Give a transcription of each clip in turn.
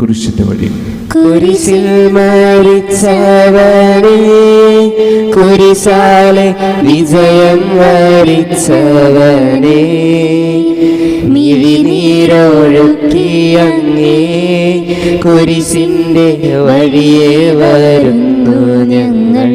കുരിശിന്റെ വഴി. കുരിശിൽ മരിച്ചവനെ കുരിശാലെ വിജയം വരിച്ചവനെ. മിഴിനീരൊഴുക്കി അങ്ങേ കുരിശിന്റെ വഴിയെ വരുന്നു ഞങ്ങൾ.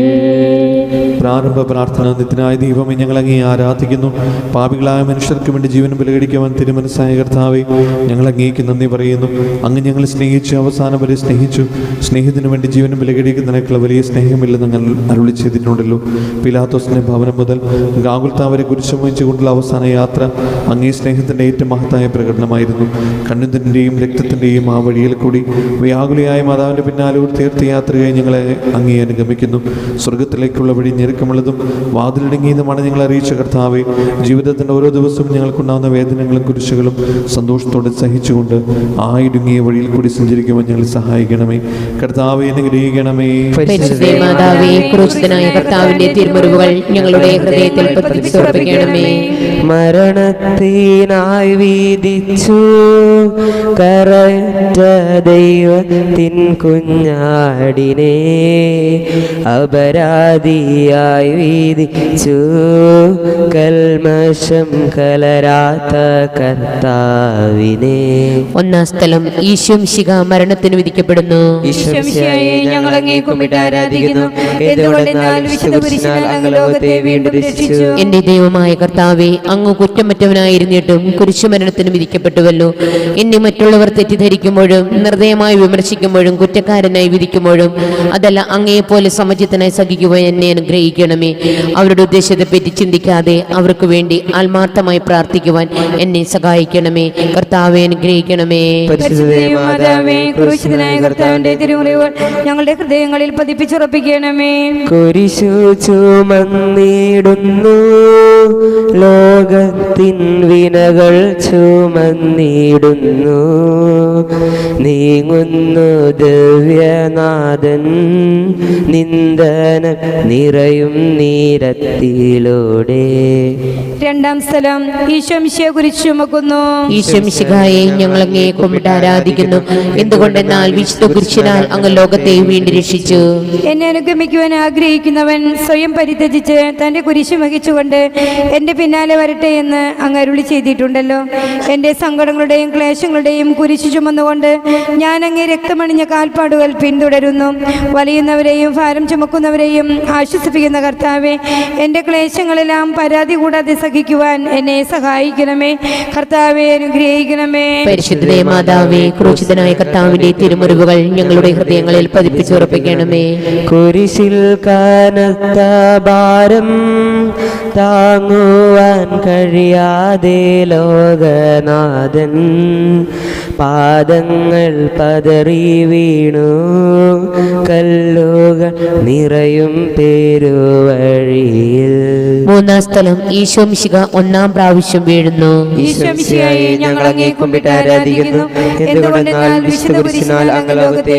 പ്രാരംഭ പ്രാർത്ഥന നിത്യനായ ദീപമേ ഞങ്ങൾ അങ്ങേ ആരാധിക്കുന്നു. പാപികളായ മനുഷ്യർക്ക് വേണ്ടി ജീവൻ വിലകടിക്കുവാൻ തിരുമനസായ കർത്താവെ ഞങ്ങൾ അങ്ങേക്ക് നന്ദി പറയുന്നു. അങ്ങ് ഞങ്ങൾ സ്നേഹിച്ചു അവസാനം വരെ സ്നേഹിച്ചു. സ്നേഹത്തിന് വേണ്ടി ജീവൻ വിലകടിക്കുന്നതിനേക്കുള്ള വലിയ സ്നേഹമില്ലെന്ന് ഞങ്ങൾ അരുളി ചെയ്തിട്ടുണ്ടല്ലോ. പിലാത്തോസിന്റെ ഭവനം മുതൽ ഗാകുൽത്താവരെ കുരിശുമോഹിച്ചുകൊണ്ടുള്ള അവസാന യാത്ര അങ്ങേ സ്നേഹത്തിന്റെ ഏറ്റവും മഹത്തായ പ്രകടനമായിരുന്നു. കണ്ണുതിന്റെയും രക്തത്തിന്റെയും ആ വഴിയിൽ കൂടി വ്യാകുലയായ മാതാവിന്റെ പിന്നാലെ ഒരു തീർത്ഥയാത്രയായി ഞങ്ങളെ അങ്ങേ അനുഗമിക്കുന്നു. സ്വർഗത്തിലേക്കുള്ള വഴി ഞെരുക്കമുള്ളതും വാതിലിടുങ്ങിയതുമാണ് ഞങ്ങൾ അറിയിച്ച കർത്താവെ. ജീവിതത്തിന്റെ ഓരോ ദിവസവും ഞങ്ങൾക്കുണ്ടാകുന്ന വേദനകളും കുരിശുകളും സന്തോഷത്തോടെ സഹിച്ചുകൊണ്ട് ആ ഇടുങ്ങിയ വഴിയിൽ കൂടി സഞ്ചരിക്കുവാൻ ഞങ്ങൾ സഹായിക്കണമേ. കർത്താവെ അനുഗ്രഹിക്കണമേ. കർത്താവിന്റെ തിരുമുറിവുകൾ ഞങ്ങളുടെ ഹൃദയത്തിൽ മരണത്തിനായി വീതിച്ചു. കററ്റ ദൈവത്തിൻ കുഞ്ഞാടിനെ. അപരാധിയായി വീതിച്ചു. കൽമശം കലരാത്ത കർത്താവിനെ. ഒന്നാം സ്ഥലം ഈശ്വം ശിഖ മരണത്തിന് വിധിക്കപ്പെടുന്നു. ഞങ്ങൾ അങ്ങേക്കുമിട്ട് ആരാധിക്കുന്നു. എന്റെ ദൈവമായ കർത്താവെ അങ്ങ് കുറ്റമറ്റവനായിരുന്നിട്ടും കുരിശുമരണത്തിന് വിധിക്കപ്പെട്ടുവല്ലോ. എന്നെ മറ്റുള്ളവർ തെറ്റിദ്ധരിക്കുമ്പോഴും നിർദ്ദയമായി വിമർശിക്കുമ്പോഴും കുറ്റക്കാരനായി വിധിക്കുമ്പോഴും അതല്ല അങ്ങയെപ്പോലെ സമചിത്തനായി സഹിക്കുവാൻ എന്നെ അനുഗ്രഹിക്കണമേ. അവരുടെ ഉദ്ദേശത്തെ പറ്റി ചിന്തിക്കാതെ അവർക്ക് വേണ്ടി ആത്മാർത്ഥമായി പ്രാർത്ഥിക്കുവാൻ എന്നെ സഹായിക്കണമേ. കർത്താവെ അനുഗ്രഹിക്കണമേ. കർത്താവിന്റെ തിരുമുറിവ് ഞങ്ങളുടെ ഹൃദയങ്ങളിൽ പതിപ്പിച്ചുറപ്പിക്കണമേ. കുരിശു ചുമന്നിടുന്നു. ലോകത്തിൻ വിനകൾ ചുമന്നിടുന്നു. നീങ്ങുന്നു ദിവ്യനാഥൻ നിന്ദന നിറയും നീരത്തിലൂടെ. രണ്ടാം സ്ഥലം ഈശോമിശയെ കുറിച്ച് ചുമക്കുന്നു. ഈശോമിശിഖായെ ഞങ്ങൾ അങ്ങേ കുമ്പിട്ട് ആരാധിക്കുന്നു. എന്തുകൊണ്ടെന്നാൽ വിശുദ്ധ കുരിശിനാൽ അങ്ങ് ലോകത്തെ വീണ്ടും രക്ഷിച്ചു? എന്നെ അനുഗമിക്കുവാൻ ആഗ്രഹിക്കുന്നവൻ സ്വയം പരിത്യജിച്ച് തന്റെ കുരിശ് വഹിച്ചുകൊണ്ട് എന്റെ പിന്നാലെ വരട്ടെ എന്ന് അങ്ങ് അരുളി ചെയ്തിട്ടുണ്ടല്ലോ. എന്റെ സങ്കടങ്ങളുടെയും ക്ലേശങ്ങളുടെയും കുരിശ് ചുമന്നുകൊണ്ട് ഞാൻ അങ്ങേ രക്തമണിഞ്ഞ കാൽപ്പാടുകൾ പിന്തുടരുന്നു. വലിയുന്നവരെയും ഭാരം ചുമക്കുന്നവരെയും ആശ്വസിപ്പിക്കുന്ന കർത്താവെ എന്റെ ക്ലേശങ്ങളെല്ലാം പരാതി കൂടാതെ സഹിക്കുവാൻ എന്നെ സഹായിക്കണമേ. കർത്താവെ അനുഗ്രഹിക്കണമേ. പരിശുദ്ധ മാതാവേ ക്രൂശിതനായ കർത്താവിന്റെ തിരുമുറിവുകൾ ഞങ്ങളുടെ ഹൃദയങ്ങളിൽ പതിപ്പിച്ചുറപ്പിക്കണമേ കുരിശിൽ കനത്ത ഭാരം താങ്ങുവാൻ കഴിയാതെ ലോകനാഥൻ പാദങ്ങൾ പതറി വീണു. കല്ലുകൾ നിറയും പേരുവഴിയിൽ. മൂന്നാം സ്ഥലം ഈശോമിശിക ഒന്നാം പ്രാവശ്യം വീഴുന്നു. ഈശ്വമിശിയായെ ഞങ്ങൾ അങ്ങേ കുമ്പിട്ട് ആരാധിക്കുന്നു. എന്തുകൊണ്ടെന്നാൽ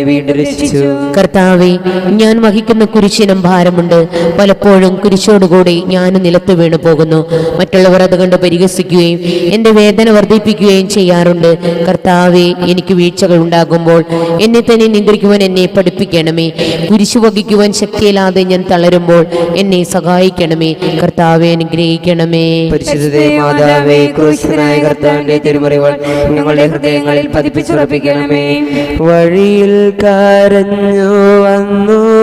വീണ്ടും രക്ഷിച്ചു? കർത്താവെ ഞാൻ വഹിക്കുന്ന കുരിശിനും ഭാരമുണ്ട്. പലപ്പോഴും കുരിശോടുകൂടി ഞാൻ നിലത്ത് വീണു പോകുന്നു. മറ്റുള്ളവർ അത് കണ്ട് പരിഹസിക്കുകയും എന്റെ വേദന വർദ്ധിപ്പിക്കുകയും ചെയ്യാറുണ്ട്. കർത്താവെ എനിക്ക് വീഴ്ചകൾ ഉണ്ടാകുമ്പോൾ എന്നെ തന്നെ നിയന്ത്രിക്കുവാൻ എന്നെ പഠിപ്പിക്കണമേ. കുരിശു വഹിക്കുവാൻ ശക്തിയില്ലാതെ ഞാൻ തളരുമ്പോൾ എന്നെ സഹായിക്കണമേ. കർത്താവെ അനുഗ്രഹിക്കണമേ. തിരുമറിവൾ ഞങ്ങളുടെ ഹൃദയങ്ങളിൽ പതിപ്പിച്ചുറപ്പിക്കണമേ. വഴിയിൽ കരഞ്ഞു വന്നു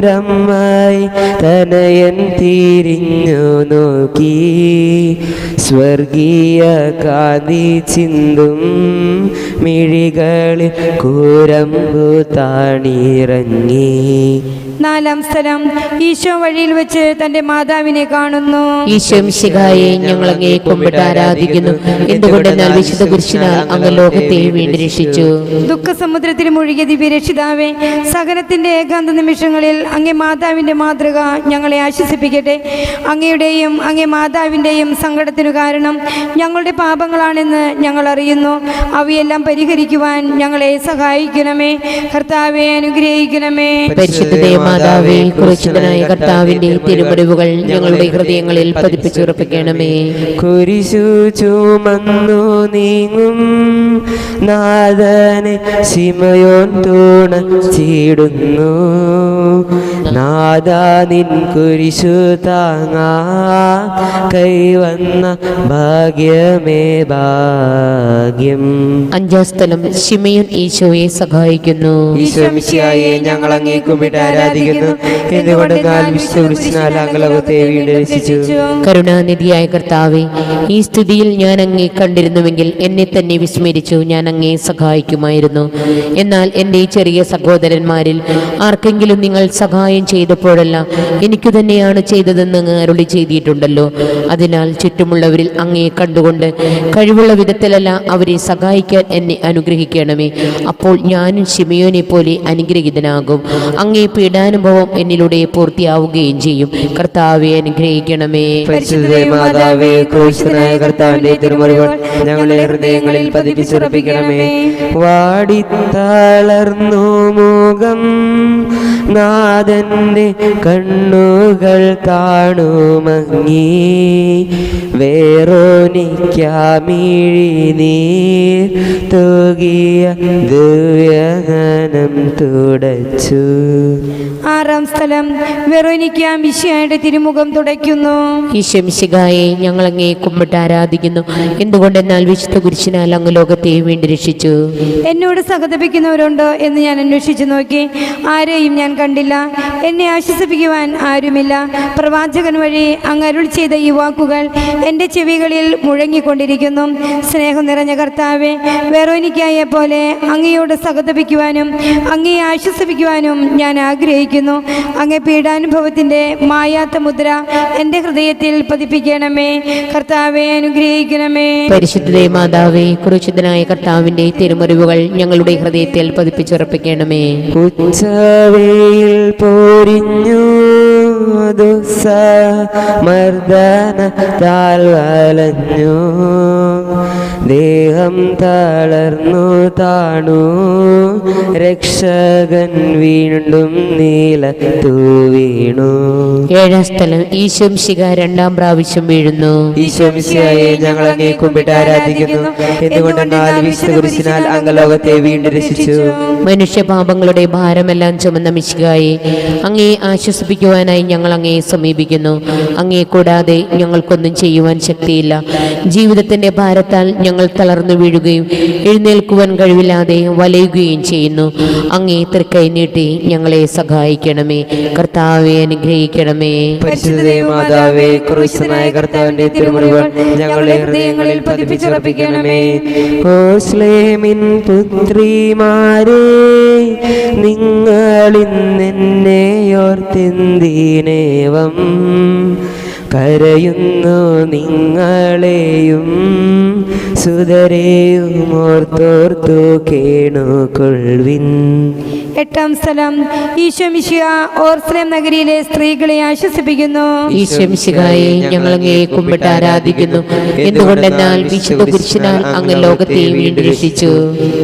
രമ്മായി തനയൻ തിരിഞ്ഞു നോക്കി. സ്വർഗീയ കാതി ചിന്തും മിഴികളിൽ കൂരമ്പു താണിറങ്ങി. നാലാം സ്ഥലം ഈശോ വഴിയിൽ വെച്ച് തന്റെ മാതാവിനെ കാണുന്നു. ഈശോം ശിഖായെ ഞങ്ങൾ അങ്ങേ കൊമ്പിട്ട് ആരാധിക്കുന്നു. എന്തുകൊണ്ടെന്നാൽ വിശുദ്ധ കുരിശിനാൽ അങ്ങ് ലോകത്തെ വീണ്ടും രക്ഷിച്ചു? ദുഃഖസമുദ്രത്തിൽ മുഴുകിയ ദിവ്യരക്ഷിതാവേ സഹനത്തിന്റെ ഏകാന്ത നിമിഷങ്ങളിൽ അങ്ങേ മാതാവിന്റെ മാതൃക ഞങ്ങളെ ആശ്വസിപ്പിക്കട്ടെ. അങ്ങയുടെയും അങ്ങേ മാതാവിന്റെയും സങ്കടത്തിനു കാരണം ഞങ്ങളുടെ പാപങ്ങളാണെന്ന് ഞങ്ങൾ അറിയുന്നു. അവയെല്ലാം പരിഹരിക്കുവാൻ ഞങ്ങളെ സഹായിക്കണമേ. കർത്താവെ അനുഗ്രഹിക്കണമേ. പരിശുദ്ധ മാതാവേ കുറിച്ചതനായ കർത്താവിന്റെ തിരുമുറിവുകൾ ഞങ്ങളുടെ ഹൃദയങ്ങളിൽ പതിപ്പിച്ചുറപ്പിക്കണമേ. കുരിശു ചുമന്നു നീങ്ങും. നാദനെ തൂണ തുണച്ചിടുന്നു നാദാ നിൻ കുരിശു താങ്ങാ കൈവന്ന ഭാഗ്യമേ ഭാഗ്യം. അഞ്ചാം സ്ഥലം ശിമയൻ ഈശോയെ സഹായിക്കുന്നു. ഈശോമിശിയായെ ഞങ്ങൾ അങ്ങേ കുമ്പിട്ട് ആരാധിക്കുന്നു എന്തുകൊണ്ട് നാല് വിശ്വസിനാലാംഗലവത്തെ വീണ്ടും രസിച്ചു കരുണാനിധിയായ കർത്താവെ ഈ സ്ഥിതിയിൽ ഞാൻ അങ്ങേ കണ്ടിരുന്നുവെങ്കിൽ എന്നെ തന്നെ വിസ്മരിച്ചു ഞാൻ അങ്ങേ സഹായിക്കുമായിരുന്നു. എന്നാൽ എന്റെ ഈ ചെറിയ സഹോദരന്മാരിൽ ആർക്കെങ്കിലും നിങ്ങൾ സഹായം ചെയ്തപ്പോഴെല്ലാം എനിക്ക് തന്നെയാണ് ചെയ്തതെന്ന് അങ്ങ് അരുളി ചെയ്തിട്ടുണ്ടല്ലോ. അതിനാൽ ചുറ്റുമുള്ളവരിൽ അങ്ങയെ കണ്ടുകൊണ്ട് കഴിവുള്ള വിധത്തിലല്ല അവരെ സഹായിക്കാൻ എന്നെ അനുഗ്രഹിക്കണമേ. അപ്പോൾ ഞാനും ഷിമിയോനെ പോലെ അനുഗ്രഹിതനാകും. അങ്ങേ പീഡാനുഭവം എന്നിലൂടെ പൂർത്തിയാവുകയും ചെയ്യും. കർത്താവെ അനുഗ്രഹിക്കണമേ. മാതാവേ ഹൃദയങ്ങളിൽ പതിപ്പിച്ചുറപ്പിക്കണമേ. വാടിത്തളർന്നു മുഖം നാഥന്റെ കണ്ണുകൾ താണുമങ്ങി വേറോനിക്കാമിഴി നീ തൂകിയ ദിവ്യഹനം തുടച്ചു. ആറാം സ്ഥലം. വെറോനിക്ക മിശിയായുടെ തിരുമുഖം തുടയ്ക്കുന്നു. ഈശംശികായെ ഞങ്ങൾ അങ്ങേ കുമ്പിട്ട് ആരാധിക്കുന്നു. എന്തുകൊണ്ടെന്നാൽ വിശുദ്ധ കുരിശിനാൽ അങ്ങ് ലോകത്തെ വേണ്ടി രക്ഷിച്ചു. എന്നോട് സഹതപിക്കുന്നവരുണ്ടോ എന്ന് ഞാൻ അന്വേഷിച്ചു നോക്കി. ആരെയും ഞാൻ കണ്ടില്ല. എന്നെ ആശ്വസിപ്പിക്കുവാൻ ആരുമില്ല. പ്രവാചകൻ വഴി അങ്ങ് അരുൾ ചെയ്ത ഈ വാക്കുകൾ എന്റെ ചെവികളിൽ മുഴങ്ങിക്കൊണ്ടിരിക്കുന്നു. സ്നേഹം നിറഞ്ഞ കർത്താവെ വെറോനിക്കായ പോലെ അങ്ങയോട് സഹതപിക്കുവാനും അങ്ങയെ ആശ്വസിപ്പിക്കുവാനും ഞാൻ ആഗ്രഹിക്കുന്നു. അങ്ങേ പീഡാനുഭവത്തിന്റെ മായാത്ത മുദ്ര എന്റെ ഹൃദയത്തിൽ പതിപ്പിക്കണമേ. കർത്താവെ അനുഗ്രഹിക്കണമേ. പരിശുദ്ധ മാതാവേ കുറിച്ചിതനായ കർത്താവിന്റെ തിരുമുറിവുകൾ ഞങ്ങളുടെ ഹൃദയത്തിൽ പതിപ്പിച്ചുറപ്പിക്കണമേ. ഉച്ചവെയിൽ പോരിഞ്ഞു മർദ്ദന താൽ വലഞ്ഞു ദേഹം തളർന്നു താണു. രക്ഷകൻ വീണ്ടും നീലത്തു വീണു. ഏഴാം സ്ഥലം ഈശംശിക രണ്ടാം പ്രാവശ്യം വീഴുന്നു. ഈശംശിയായി ഞങ്ങൾ അങ്ങേ കുമ്പിട്ട് ആരാധിക്കുന്നു. എന്തുകൊണ്ടെന്നാൽ വിശുദ്ധ കുരിശിനാൽ അംഗലോകത്തെ വീണ്ടും രക്ഷിച്ചു. മനുഷ്യപാപങ്ങളുടെ ഭാരമെല്ലാം ചുമന്ന മിശികായി അങ്ങേ ആശ്വസിപ്പിക്കുവാനായി ഞങ്ങൾ അങ്ങേ സമീപിക്കുന്നു. അങ്ങേ കൂടാതെ ഞങ്ങൾക്കൊന്നും ചെയ്യുവാൻ ശക്തിയില്ല. ജീവിതത്തിന്റെ ഭാരത്താൽ ഞങ്ങൾ തളർന്നു വീഴുകയും എഴുന്നേൽക്കുവാൻ കഴിവില്ലാതെ വലയുകയും ചെയ്യുന്നു. അങ്ങേ തൃക്കൈ നീട്ടി ഞങ്ങളെ സഹായിക്കണമേ. കർത്താവെ അനുഗ്രഹിക്കണമേ. മാതാവേ ക്രൂശനായ കർത്താവിന്റെ ഹൃദയങ്ങളിൽ പുത്രിമാരെ ഓർത്തെന്തിനേവം കരയുന്നു നിങ്ങളെയും. സുതരെയും ഓർത്തോർത്തു കേണുകൊള്ളിൻ എട്ടാം സ്ഥലം ഈശോ മിശിയ ഓർസ്ലേം നഗരിയിലെ സ്ത്രീകളെ ആശ്വസിപ്പിക്കുന്നു. ഈശ്വമിശികായെ ഞങ്ങൾ അങ്ങേ കുമ്പിട്ട് ആരാധിക്കുന്നു. എന്തുകൊണ്ടെന്നാൽ വിശുദ്ധ കുരിശിനാൽ അങ്ങ് ലോകത്തെ വീണ്ടും രക്ഷിച്ചു.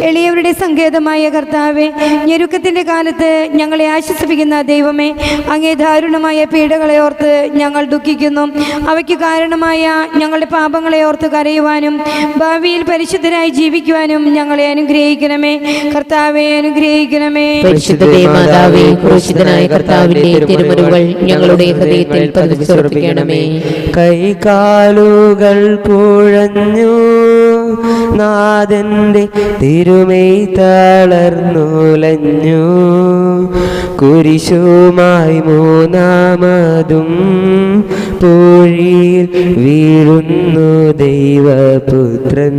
എളിയവരുടെ സങ്കേതമായ കർത്താവെ ഞെരുക്കത്തിന്റെ കാലത്ത് ഞങ്ങളെ ആശ്വസിപ്പിക്കുന്ന ദൈവമേ അങ്ങേ ദാരുണമായ പീഡകളെ ഓർത്ത് ഞങ്ങൾ ദുഃഖിക്കുന്നു. അവയ്ക്ക് കാരണമായ ഞങ്ങളുടെ പാപങ്ങളെ ഓർത്ത് കരയുവാനും ഭാവിയിൽ പരിശുദ്ധരായി ജീവിക്കുവാനും ഞങ്ങളെ അനുഗ്രഹിക്കണമേ. കർത്താവെ അനുഗ്രഹിക്കണമേ. പരിശുദ്ധ മാതാവേ പരിശുദ്ധനായ കർത്താവിന്റെ തിരുമുറിവുകൾ ഞങ്ങളുടെ ഹൃദയത്തിൽ പതിച്ചുറപ്പിക്കണമേ കൈകാലുകൾ കുഴഞ്ഞു നാഥന്റെ തിരുമൈ തളർന്നുലഞ്ഞു കുരിശുമായി മൂന്നാമതും വീഴുന്നു ദൈവപുത്രൻ.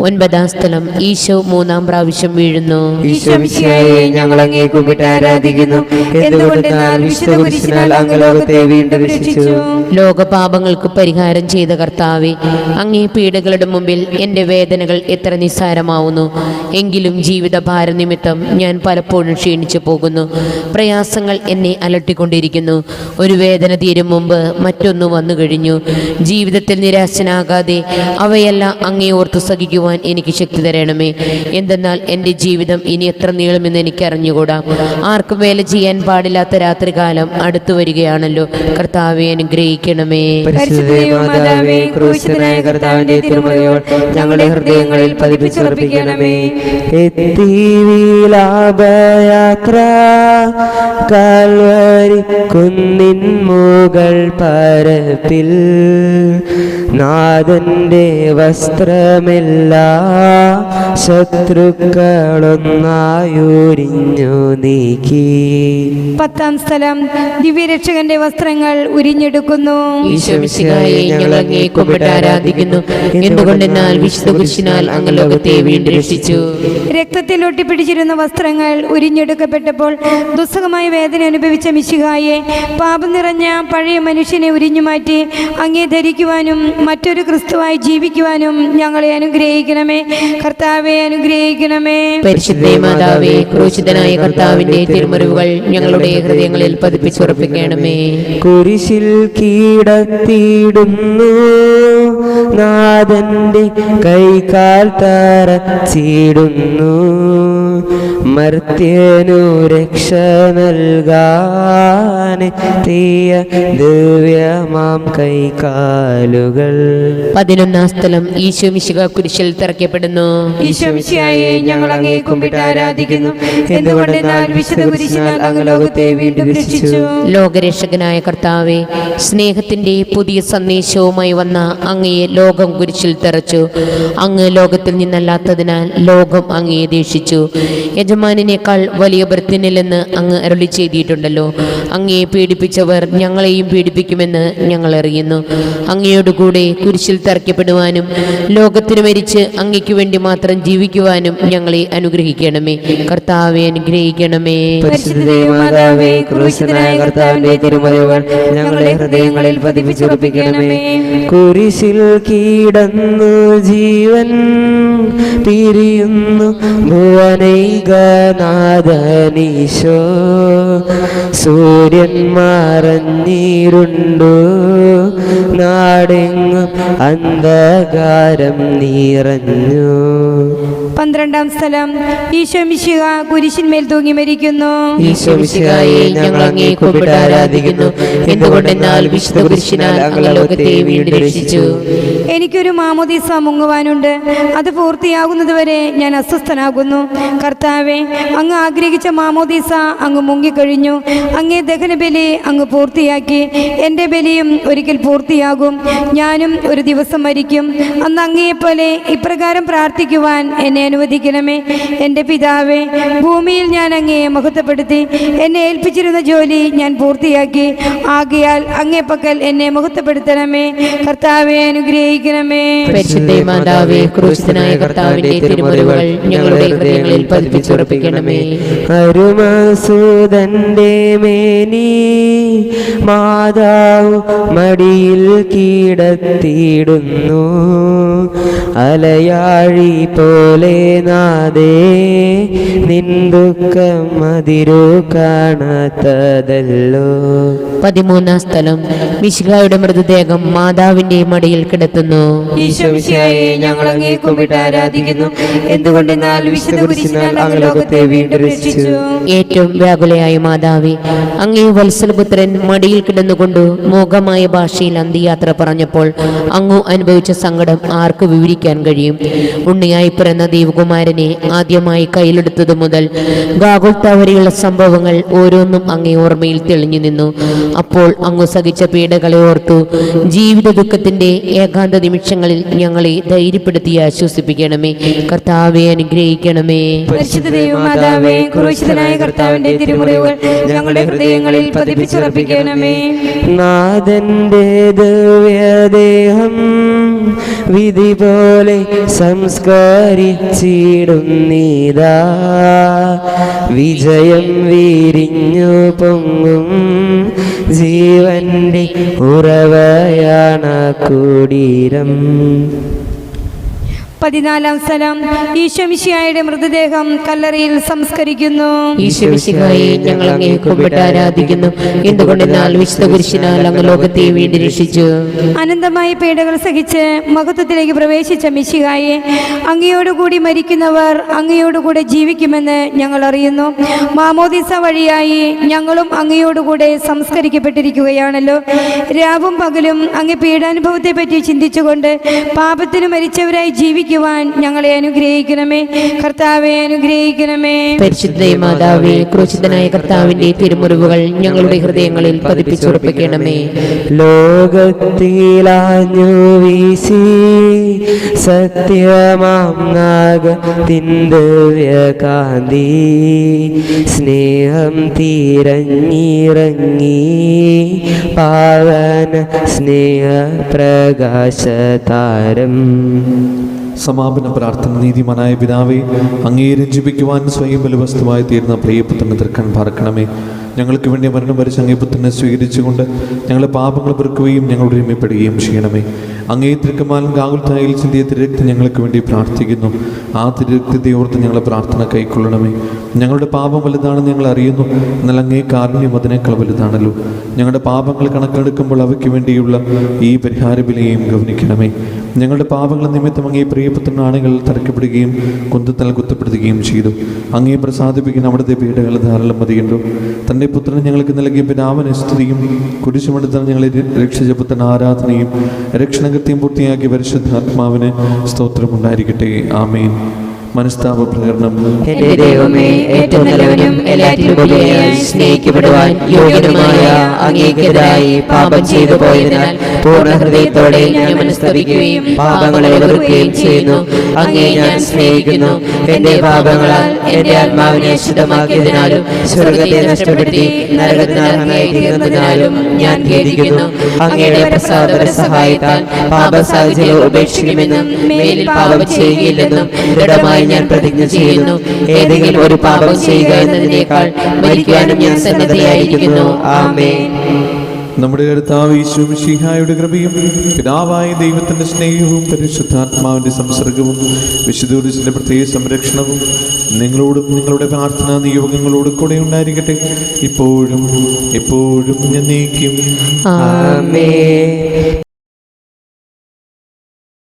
ഒൻപതാം സ്ഥലം ഈശോ മൂന്നാം പ്രാവശ്യം വീഴുന്നു. ഈശോമിശിയായെ ഞങ്ങൾ അങ്ങേ കുമ്പിട്ട് ആരാധിക്കുന്നു. എന്തുകൊണ്ടെന്നാൽ വിശുദ്ധ കുരിശിനാൽ അങ്ങ് ലോകത്തെ വീണ്ടും രക്ഷിച്ചു? ലോകപാപങ്ങൾക്ക് പരിഹാരം ചെയ്ത കർത്താവെ അങ്ങേ പീഡകളുടെ മുമ്പിൽ എന്റെ വേദനകൾ എത്ര നിസ്സാരമാവുന്നു. എങ്കിലും ജീവിത ഭാരനിമിത്തം ഞാൻ പലപ്പോഴും ക്ഷീണിച്ചു പോകുന്നു. പ്രയാസങ്ങൾ എന്നെ അലട്ടിക്കൊണ്ടിരിക്കുന്നു. ഒരു വേദന തീരും മുമ്പ് മറ്റൊന്ന് വന്നു കഴിഞ്ഞു. ജീവിതത്തിൽ നിരാശനാകാതെ അവയെല്ലാം അങ്ങേ ഓർത്ത് സഹിക്കുവാൻ എനിക്ക് ശക്തി തരണമേ. എന്തെന്നാൽ എന്റെ ജീവിതം ഇനി എത്ര നീളുമെന്ന് എനിക്ക് അറിഞ്ഞുകൂടാ ആർക്കും വേല ചെയ്യാൻ പാടില്ലാത്ത രാത്രികാലം അടുത്തു വരികയാണല്ലോ. കർത്താവെ അനുഗ്രഹിക്കണമേ. കർത്താവിന്റെ തിരുമലയോൾ ഞങ്ങളുടെ ഹൃദയങ്ങളിൽ പതിപ്പിച്ചുറപ്പിക്കണമേ. കാൽവരി കുന്നിൻ മുകൾ പരപ്പിൽ നാഥന്റെ വസ്ത്രമില്ല ശത്രുക്കളൊന്നായുരിഞ്ഞു നീക്കി. പത്താം സ്ഥലം ദിവ്യരക്ഷകന്റെ വസ്ത്രങ്ങൾ ഉരിഞ്ഞെടുക്കുന്നു. ഈശോമിശിഹായെ ഞങ്ങൾ അങ്ങേ കുമ്പിട്ട് ആരാധിക്കുന്നു. എന്തുകൊണ്ടെന്നാൽ വിശുദ്ധ കുരിശിനാൽ അങ്ങ് ലോകത്തെ വീണ്ടും രക്ഷിച്ചു. രക്തത്തിൽ ഒട്ടിപ്പിടിച്ചിരുന്ന വസ്ത്രങ്ങൾ ഉരിഞ്ഞെടുക്കപ്പെട്ടപ്പോൾ ദുസ്സഹമായ വേദന അനുഭവിച്ച മിശിഹായെ പാപം നിറഞ്ഞ പഴയ മനുഷ്യനെ ഉരിഞ്ഞു മാറ്റി അങ്ങേ ധരിക്കുവാനും മറ്റൊരു ക്രിസ്തുവായി ജീവിക്കുവാനും ഞങ്ങളെ അനുഗ്രഹിക്കണമേ. കർത്താവെ അനുഗ്രഹിക്കണമേ. പരിശുദ്ധ മാതാവേ ക്രൂശിതനായ കർത്താവിന്റെ തിരുമുറിവുകൾ ഞങ്ങളുടെ ഹൃദയങ്ങളിൽ പതിപ്പിച്ചുറപ്പിക്കണമേ. കുരിശിൽ കീടത്തിയിടുന്നു. നാഥന്റെ കൈകാൽ തറച്ചിടുന്നു. മർത്യനു രക്ഷ നൽകാനെത്തിയ ദിവ്യമാം കൈകാലുകൾ. പതിനൊന്നാം സ്ഥലം ഈശോ മിശിക കുരിശിൽ തിറക്കപ്പെടുന്നു. ഈശോമിശിയായി ഞങ്ങൾ അങ്ങേ കുമ്പിട്ട് ആരാധിക്കുന്നു. എന്തുകൊണ്ടെന്നാൽ വിശുദ്ധ കുരിശിനാൽ അങ്ങ് ലോകത്തെ വീണ്ടും രക്ഷിച്ചു. ലോകരക്ഷകനായ കർത്താവെ സ്നേഹത്തിന്റെ പുതിയ സന്ദേശവുമായി വന്ന അങ്ങയെ ലോകം കുരിശിൽ തെറച്ചു. അങ്ങ് ലോകത്തിൽ നിന്നല്ലാത്തതിനാൽ ലോകം അങ്ങയെ ദേഷിച്ചു യജമാനിനേക്കാൾ വലിയ ഭൃത്യനില്ലെന്ന് അങ്ങ് അരുളി ചെയ്തിട്ടുണ്ടല്ലോ. അങ്ങയെ പീഡിപ്പിച്ചവർ ഞങ്ങളെയും പീഡിപ്പിക്കുമെന്ന് ഞങ്ങൾ അറിയുന്നു. അങ്ങയോടുകൂടെ കുരിശിൽ തറയ്ക്കപ്പെടുവാനും ലോകത്തിന് മരിച്ച് അങ്ങയ്ക്ക് വേണ്ടി മാത്രം ജീവിക്കുവാനും ഞങ്ങളെ അനുഗ്രഹിക്കണമേ. കർത്താവെ അനുഗ്രഹിക്കണമേ. കർത്താവിന്റെ തിരുമലകൾ ഞങ്ങളുടെ ഹൃദയങ്ങളിൽ പതിപ്പിച്ചുറപ്പിക്കണമേ. കുരിശിൽ കീടന്നു ജീവൻ പിരിയുന്നു ഭുവനൈകനാഥനീശോ സൂര്യൻ മറഞ്ഞിരുണ്ടു. നാടെങ്ങും അന്ധകാരം നിറഞ്ഞു. പന്ത്രണ്ടാം സ്ഥലം. ഈശോമിശിഹ കുരിശിന്മേൽ തൂങ്ങി മരിക്കുന്നു. ഈശോമിശിഹായെ ഞങ്ങൾ അങ്ങേ ആരാധിക്കുന്നു. എന്തുകൊണ്ടെന്നാൽ വിശുദ്ധ കുരിശിനാൽ അങ്ങ് ലോകത്തെ വീണ്ടും രക്ഷിച്ചു? എനിക്കൊരു മാമോദീസ മുങ്ങുവാനുണ്ട്. അത് പൂർത്തിയാകുന്നതുവരെ ഞാൻ അസ്വസ്ഥനാകുന്നു. കർത്താവെ അങ്ങ് ആഗ്രഹിച്ച മാമോദീസ അങ്ങ് മുങ്ങിക്കഴിഞ്ഞു. അങ്ങേ ദഹനബലി അങ്ങ് പൂർത്തിയാക്കി. എന്റെ ബലിയും ഒരിക്കൽ പൂർത്തിയാകും. ഞാനും ഒരു ദിവസം മരിക്കും. അന്ന് അങ്ങയെപ്പോലെ ഇപ്രകാരം പ്രാർത്ഥിക്കുവാൻ എന്നെ അനുവദിക്കണമേ. എന്റെ പിതാവേ ഭൂമിയിൽ ഞാൻ അങ്ങയെ മഹത്വപ്പെടുത്തി. എന്നെ ഏൽപ്പിച്ചിരുന്ന ജോലി ഞാൻ പൂർത്തിയാക്കി. ആകയാൽ അങ്ങേ പക്കൽ എന്നെ മഹത്വപ്പെടുത്തണമേ. കർത്താവെ അനുഗ്രഹിക്കണമേ. മാതാവേ ക്രൂശിതനായ കർത്താവിന്റെ തിരുമുറിവുകൾ ഞങ്ങളുടെ ഹൃദയങ്ങളിൽ പതിപ്പിച്ചുറപ്പിക്കണമേ. അരുമസൂതന്റെ മേനി മാതാവ് മടിയിൽ കീടത്തിയിടുന്നു. അലയാഴി പോലെ നാദേ ദുഃഖം മതിരു കാണാത്തതല്ലോ. പതിമൂന്നാം സ്ഥലം. മിശിഹായുടെ മൃതദേഹം മാതാവിന്റെ മടിയിൽ കിടത്തുന്നു. ഞങ്ങൾ അങ്ങേ കുമ്പിട്ട് ആരാധിക്കുന്നു. എന്തുകൊണ്ടെന്നാൽ വിശുദ്ധ കുരിശിനാൽ അങ്ങ് ലോകത്തെ വീണ്ടും രക്ഷിച്ചു. ഏറ്റവും വ്യാകുലയായ മാതാവി അങ്ങേ വത്സലപുത്രൻ മടിയിൽ കിടന്നുകൊണ്ട് മോഘമായ ഭാഷയിൽ അന്ത്യയാത്ര പറഞ്ഞപ്പോൾ അങ്ങു അനുഭവിച്ച സങ്കടം ആർക്ക് വിവരിക്കാൻ കഴിയും. ഉണ്ണിയായി പിറന്ന ദൈവകുമാരനെ ആദ്യമായി കയ്യിലെടുത്തത് മുതൽ ഗാഗുൽത്ത വരെയുള്ള സംഭവങ്ങൾ ഓരോന്നും അങ്ങേ ഓർമ്മയിൽ തെളിഞ്ഞു നിന്നു. അപ്പോൾ അങ്ങു സഹിച്ച പീഡകളെ ഓർത്തു ജീവിത ദുഃഖത്തിന്റെ ഏകാന്ത നിമിഷങ്ങളിൽ ഞങ്ങളെ ധൈര്യപ്പെടുത്തി ആശ്വസിപ്പിക്കണമേ. കർത്താവെ അനുഗ്രഹിക്കണമേ. പരിശുദ്ധ ദൈവമാതാവേ ക്രൂശിതനായ കർത്താവിന്റെ തിരുമുറിവുകൾ ഞങ്ങളുടെ ഹൃദയങ്ങളിൽ പതിപ്പിച്ചുറപ്പിക്കണമേ. നാഥന്റെ ദിവ്യദേഹം വിധി പോലെ സംസ്കരിച്ചിടുന്നീതാ വിജയം വിരിഞ്ഞു പൊങ്ങും. ജീവന്റെ ഉറവയാണ് കുടീരം. പതിനാലാം സ്ഥലം ഈശോമിശിയായുടെ മൃതദേഹം കല്ലറയിൽ സംസ്കരിക്കുന്നു. ഈശ്വമിശിഹായെ ഞങ്ങൾ അങ്ങേ കുമ്പിട്ട് ആരാധിക്കുന്നു. എന്തുകൊണ്ടെന്നാൽ വിശുദ്ധ കുരിശിനാൽ അങ്ങ് ലോകത്തെ വീണ്ടും രക്ഷിച്ചു. അനന്തമായ പേടകൾ സഹിച്ച് മഹത്വത്തിലേക്ക് പ്രവേശിച്ച മിശികായെ അങ്ങയോടുകൂടി മരിക്കുന്നവർ അങ്ങയോടുകൂടെ ജീവിക്കുമെന്ന് ഞങ്ങൾ അറിയുന്നു. മാമോദിസ വഴിയായി ഞങ്ങളും അങ്ങയോടുകൂടെ സംസ്കരിക്കപ്പെട്ടിരിക്കുകയാണല്ലോ. രാവും പകലും അങ്ങ് പീഡാനുഭവത്തെ പറ്റി ചിന്തിച്ചുകൊണ്ട് പാപത്തിന് മരിച്ചവരായി ജീവിക്കുവാൻ ഞങ്ങളെ അനുഗ്രഹിക്കണമേ. കർത്താവെ അനുഗ്രഹിക്കണമേ. പരിശുദ്ധ മാതാവേ ക്രൂശിതനായ കർത്താവിന്റെ തിരുമുറിവുകൾ ഞങ്ങളുടെ ഹൃദയങ്ങളിൽ പതിപ്പിച്ചുറപ്പിക്കണമേ. ലോകത്തിലാഞ്ഞു വീശി സത്യമാം സ്നേഹം തീരഞ്ഞിറങ്ങി പാവന സ്നേഹ പ്രകാശതാരം സമാപന പ്രാർത്ഥന നീതിമാനായ പിതാവെ അങ്ങേ രഞ്ജിപ്പിക്കുവാൻ സ്വയം ബലവസ്തുവായി തീർന്ന പ്രിയപുത്രനെ തീർക്കാൻ പാർക്കണമേ. ഞങ്ങൾക്ക് വേണ്ടി മരണം വരെ അങ്ങേപുത്രനെ സ്വീകരിച്ചുകൊണ്ട് ഞങ്ങളുടെ പാപങ്ങൾ പെറുക്കുകയും ഞങ്ങളുടെ ഒരുമപ്പെടുകയും ചെയ്യണമേ. അങ്ങേ തിരുക്കമാൻ ഗാഗുൽ തായിൽ ചിന്തിയ തിരക്തി ഞങ്ങൾക്ക് വേണ്ടി പ്രാർത്ഥിക്കുന്നു. ആ തിരക്തത്തെ ഓർത്ത് ഞങ്ങളെ പ്രാർത്ഥന കൈക്കൊള്ളണമേ. ഞങ്ങളുടെ പാപം വലുതാണെന്ന് ഞങ്ങൾ അറിയുന്നു. എന്നാൽ അങ്ങേ കാരുണ്യം അതിനേക്കാൾ വലുതാണല്ലോ. ഞങ്ങളുടെ പാപങ്ങൾ കണക്കെടുക്കുമ്പോൾ അവയ്ക്ക് വേണ്ടിയുള്ള ഈ പരിഹാര വിലയെയും ഗവനിക്കണമേ. ഞങ്ങളുടെ പാപങ്ങൾ നിമിത്തം അങ്ങേ പ്രിയപുത്രൻ നാണികൾ തറക്കപ്പെടുകയും കുന്തത്തൽ കുത്തപ്പെടുത്തുകയും ചെയ്തു. അങ്ങേ പ്രസാദിപ്പിക്കുന്ന അവിടുത്തെ പീഡകൾ ധാരാളം മതിയുണ്ടോ തന്റെ പുത്രൻ ഞങ്ങൾക്ക് നൽകിയ പിതാവിന് സ്തുതിയും കുരിശുമെടുത്താൽ ഞങ്ങളെ രക്ഷിച്ച പുത്രൻ ആരാധനയും രക്ഷണകൃത്യം പൂർത്തിയാക്കി പരിശുദ്ധാത്മാവിന് സ്തോത്രമുണ്ടായിരിക്കട്ടെ. ആമേൻ. മനസ്താപ പ്രകടനം എന്റെ ദൈവമേ ഏറ്റവും നല്ലവനും എല്ലാറ്റിലും ഉപരിയായി സ്നേഹിക്കപ്പെടുവാൻ യോഗ്യനുമായ അങ്ങേക്കെതിരായി പാപം ചെയ്തു പോയതിനാൽ പൂർണ ഹൃദയത്തോടെ ഞാൻ മനസ്തപിക്കുകയും പാപങ്ങളെ എതിർക്കുകയും ചെയ്യുന്നു. അങ്ങേ ഞാൻ സ്നേഹിക്കുന്നു. എന്റെ പാപങ്ങളാൽ എന്റെ ആത്മാവിനെ ശുദ്ധമാക്കിയതിനാലും സ്വർഗത്തെ നഷ്ടപ്പെടുത്തി നരകത്തിനർഹമായി തീർന്നതിനാലും ഞാൻ ഖേദിക്കുന്നു. അങ്ങയുടെ പ്രസാദ സഹായത്താൽ പാപ സാഹചര്യം ഉപേക്ഷിക്കുമെന്നും മേലിൽ പാപം ചെയ്യുകയില്ലെന്നും ദൃഢമായി ഞാൻ പ്രതിജ്ഞ ചെയ്യുന്നു. ഏതെങ്കിലും ഒരു പാപം ചെയ്യുക എന്നതിനേക്കാൾ മരിക്കാനും ഞാൻ സന്നദ്ധയായിരിക്കുന്നു. ആമേ നമ്മുടെ കർത്താവ് ഈശോമിശിഹായുടെ കൃപയും പിതാവായ ദൈവത്തിന്റെ സ്നേഹവും പരിശുദ്ധാത്മാവിന്റെ സംസർഗവും വിശുദ്ധൂരിസിന്റെ പ്രത്യേക സംരക്ഷണവും നിങ്ങളോടും നിങ്ങളുടെ പ്രാർത്ഥനാ നിയോഗങ്ങളോടും കൂടെ ഉണ്ടായിരിക്കട്ടെ. ഇപ്പോഴും എപ്പോഴും എന്നേക്കും